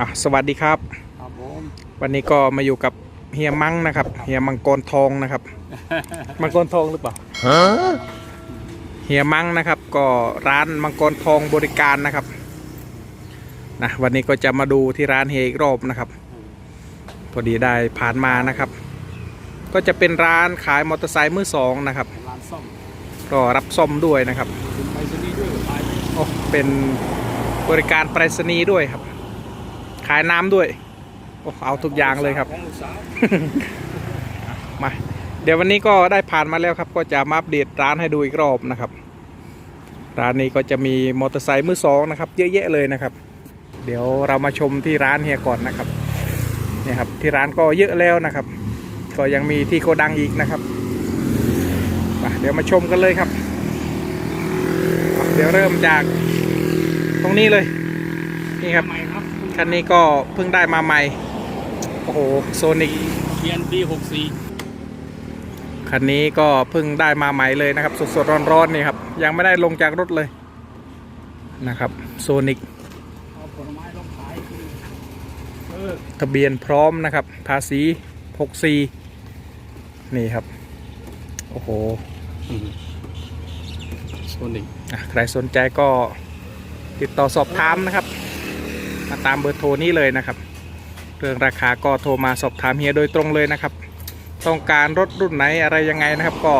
อะสวัสดีครับ ครับผมวันนี้ก็มาอยู่กับเฮียมังนะครับเฮียมังกรทองนะครับ มังกรทองหรือเปล่าเฮียมังนะครับ ก็ร้านมังกรทองบริการนะครับนะวันนี้ก็จะมาดูที่ร้านเฮียอีกรอบนะครับพอดีได้ผ่านมานะครับ ก็จะเป็นร้านขายมอเตอร์ไซค์มือสองนะครับร้านซ่อมก็รับซ่อมด้วยนะครับถึงไปสนีย์ด้วยขายโอ้เป็นบริการไปรษณีย์ด้วยครับขายน้ำด้วยโอ้เอาทุกอย่างเลยครับของลูกสาวมา เดี๋ยววันนี้ก็ได้ผ่านมาแล้วครับ ก็จะมาอัปเดตร้านให้ดูอีกรอบนะครับ ร้านนี้ก็จะมีมอเตอร์ไซค์มือสองนะครับ เยอะแยะเลยนะครับ เดี๋ยวเรามาชมที่ร้านเฮียก่อนนะครับเนี่ยครับที่ร้านก็เยอะแล้วนะครับ ก็ยังมีที่โกดังอีกนะครับมาเดี๋ยวมาชมกันเลยครับอะเดี๋ยวเริ่มจากตรงนี้เลย นี่ครับใหม่ ครับคันนี้ก็เพิ่งได้มาใหม่ โอ้โหโซนิกเทียนปีหกสี่คันนี้ก็เพิ่งได้มาใหม่เลยนะครับ สดๆร้อนๆนี่ครับ ยังไม่ได้ลงจากรถเลยนะครับโซนิกเอาผลไม้ลงขายคือเออทะเบียนพร้อมนะครับ ภาษี64นี่ครับ โอ้โหโซนิกอะใครสนใจก็ติดต่อสอบถามนะครับ มาตามเบอร์โทรนี้เลยนะครับ เรื่องราคาก็โทรมาสอบถามเฮียโดยตรงเลยนะครับ ต้องการรถรุ่นไหนอะไรยังไงนะครับ ก็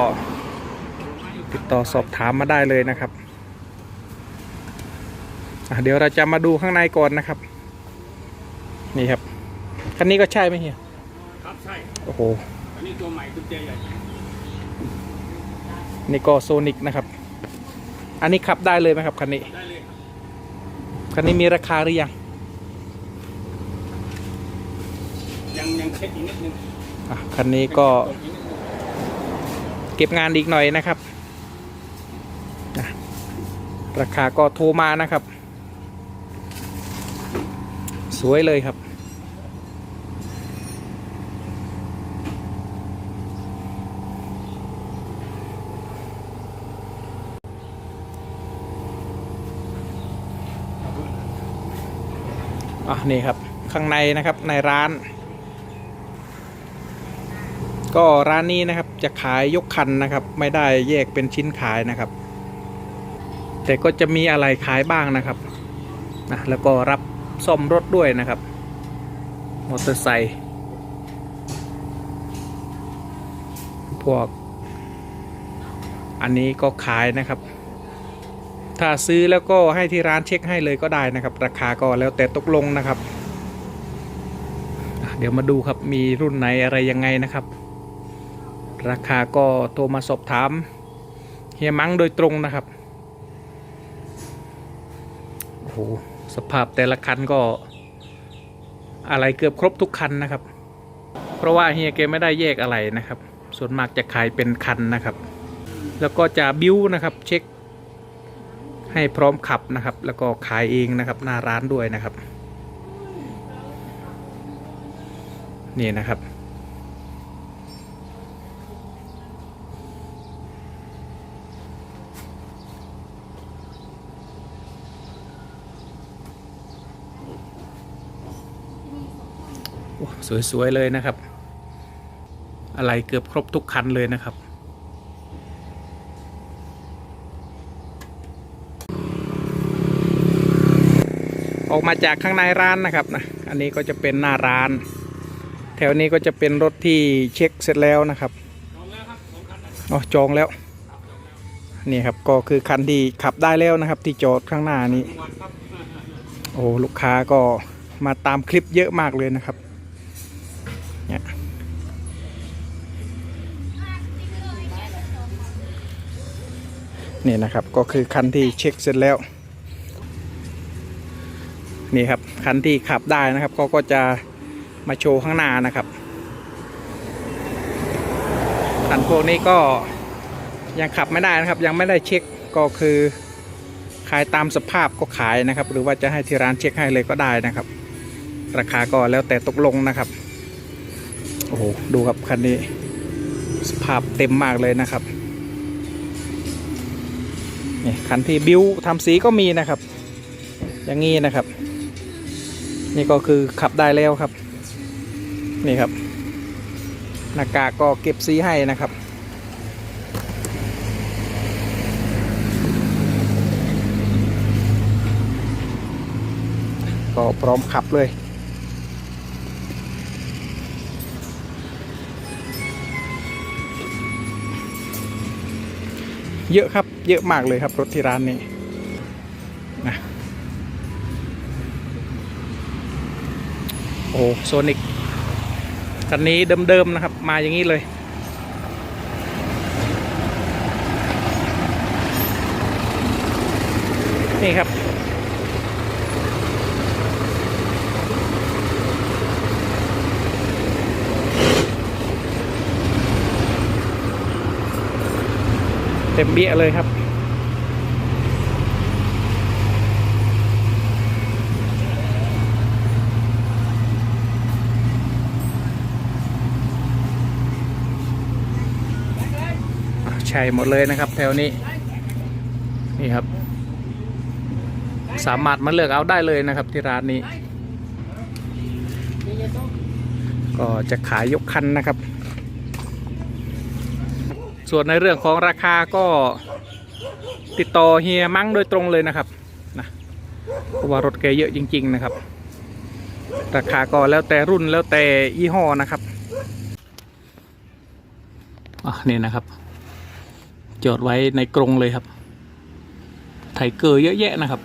ติดต่อสอบถามมาได้เลยนะครับอะเดี๋ยวเราจะมาดูข้างในก่อนนะครับ นี่ครับคันนี้ก็ใช่ไหมเฮียครับใช่โอ้โหอันนี้ตัวใหม่กุญแจใหญ่นี่ก็โซนิกนะครับ อันนี้ขับได้เลยไหมครับคันนี้ได้เลยครับคันนี้มีราคาหรือยัง ยังยัง เช็คอีกนิดนึงอะคันนี้ก็เก็บงานอีกหน่อยนะครับ ราคาก็โทรมานะครับ สวยเลยครับอะนี่ครับ ข้างในนะครับในร้าน ก็ร้านนี้นะครับจะขายยกคันนะครับ ไม่ได้แยกเป็นชิ้นขายนะครับ แต่ก็จะมีอะไรขายบ้างนะครับนะแล้วก็รับซ่อมรถด้วยนะครับมอเตอร์ไซค์พวก อันนี้ก็ขายนะครับ ถ้าซื้อแล้วก็ให้ที่ร้านเช็คให้เลยก็ได้นะครับ ราคาก็แล้วแต่ตกลงนะครับ เดี๋ยวมาดูครับมีรุ่นไหนอะไรยังไงนะครับ ราคาก็โทรมาสอบถามเฮียมังโดยตรงนะครับโอ้โหสภาพแต่ละคันก็อะไรเกือบครบทุกคันนะครับ เพราะว่าเฮียแกไม่ได้แยกอะไรนะครับ ส่วนมากจะขายเป็นคันนะครับ แล้วก็จะบิ้วนะครับเช็คให้พร้อมขับนะครับ แล้วก็ขายเองนะครับหน้าร้านด้วยนะครับ นี่นะครับ สวย ๆ เลยนะครับ อะไรเกือบครบทุกคันเลยนะครับ ออกมาจากข้างในร้านนะครับนะอันนี้ก็จะเป็นหน้าร้าน แถวนี้ก็จะเป็นรถที่เช็คเสร็จแล้วนะครับจองแล้วครับอ๋อจองแล้วนี่ครับก็คือคันที่ขับได้แล้วนะครับ ที่จอดข้างหน้านี้ โอ้ลูกค้าก็มาตามคลิปเยอะมากเลยนะครับ นี่นะครับก็คือคันที่เช็คเสร็จแล้ว นี่ครับคันที่ขับได้นะครับก็ก็จะมาโชว์ข้างหน้านะครับคันพวกนี้ก็ยังขับไม่ได้นะครับ ยังไม่ได้เช็คก็คือขายตามสภาพก็ขายนะครับ หรือว่าจะให้ที่ร้านเช็คให้เลยก็ได้นะครับ ราคาก็แล้วแต่ตกลงนะครับโอ้โหดูครับคันนี้สภาพเต็มมากเลยนะครับ นี่คันที่บิวทำสีก็มีนะครับ อย่างงี้นะครับ นี่ก็คือขับได้แล้วครับ นี่ครับหน้ากากก็เก็บสีให้นะครับก็พร้อมขับเลย เยอะครับ เยอะมากเลยครับรถที่ร้านนี้นะโอ้โซนิกคันนี้เดิมๆนะครับ มาอย่างนี้เลยนี่ครับ ต็มเบี้ยเลยครับ ใช่หมดเลยนะครับ แถวนี้ นี่ครับ สามารถมาเลือกเอาได้เลยนะครับที่ร้านนี้ ก็จะขายยกคันนะครับ ส่วนในเรื่องของราคาก็ติดต่อเฮียมั้งโดยตรงเลยนะครับนะเพราะว่ารถแกเยอะจริง ๆ นะครับ ราคาก็แล้วแต่รุ่นแล้วแต่ยี่ห้อนะครับอะนี่นะครับ จอดไว้ในกรงเลยครับ ไถเกอร์เยอะแยะนะครับ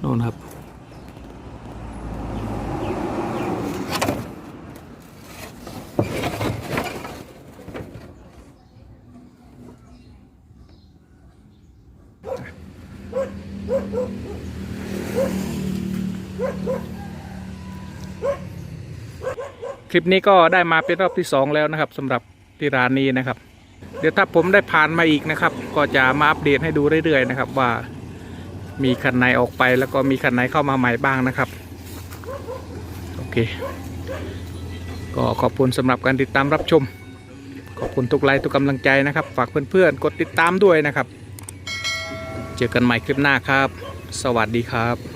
โน่นครับ คลิปนี้ก็ได้มาเป็นรอบที่สองแล้วนะครับสำหรับที่ร้านนี้นะครับ เดี๋ยวถ้าผมได้ผ่านมาอีกนะครับ ก็จะมาอัปเดตให้ดูเรื่อยๆนะครับ ว่ามีคันไหนออกไปแล้วก็มีคันไหนเข้ามาใหม่บ้างนะครับโอเค ก็ขอบคุณสำหรับการติดตามรับชม ขอบคุณทุกไลค์ทุกกำลังใจนะครับ ฝากเพื่อนๆกดติดตามด้วยนะครับ เจอกันใหม่คลิปหน้าครับ สวัสดีครับ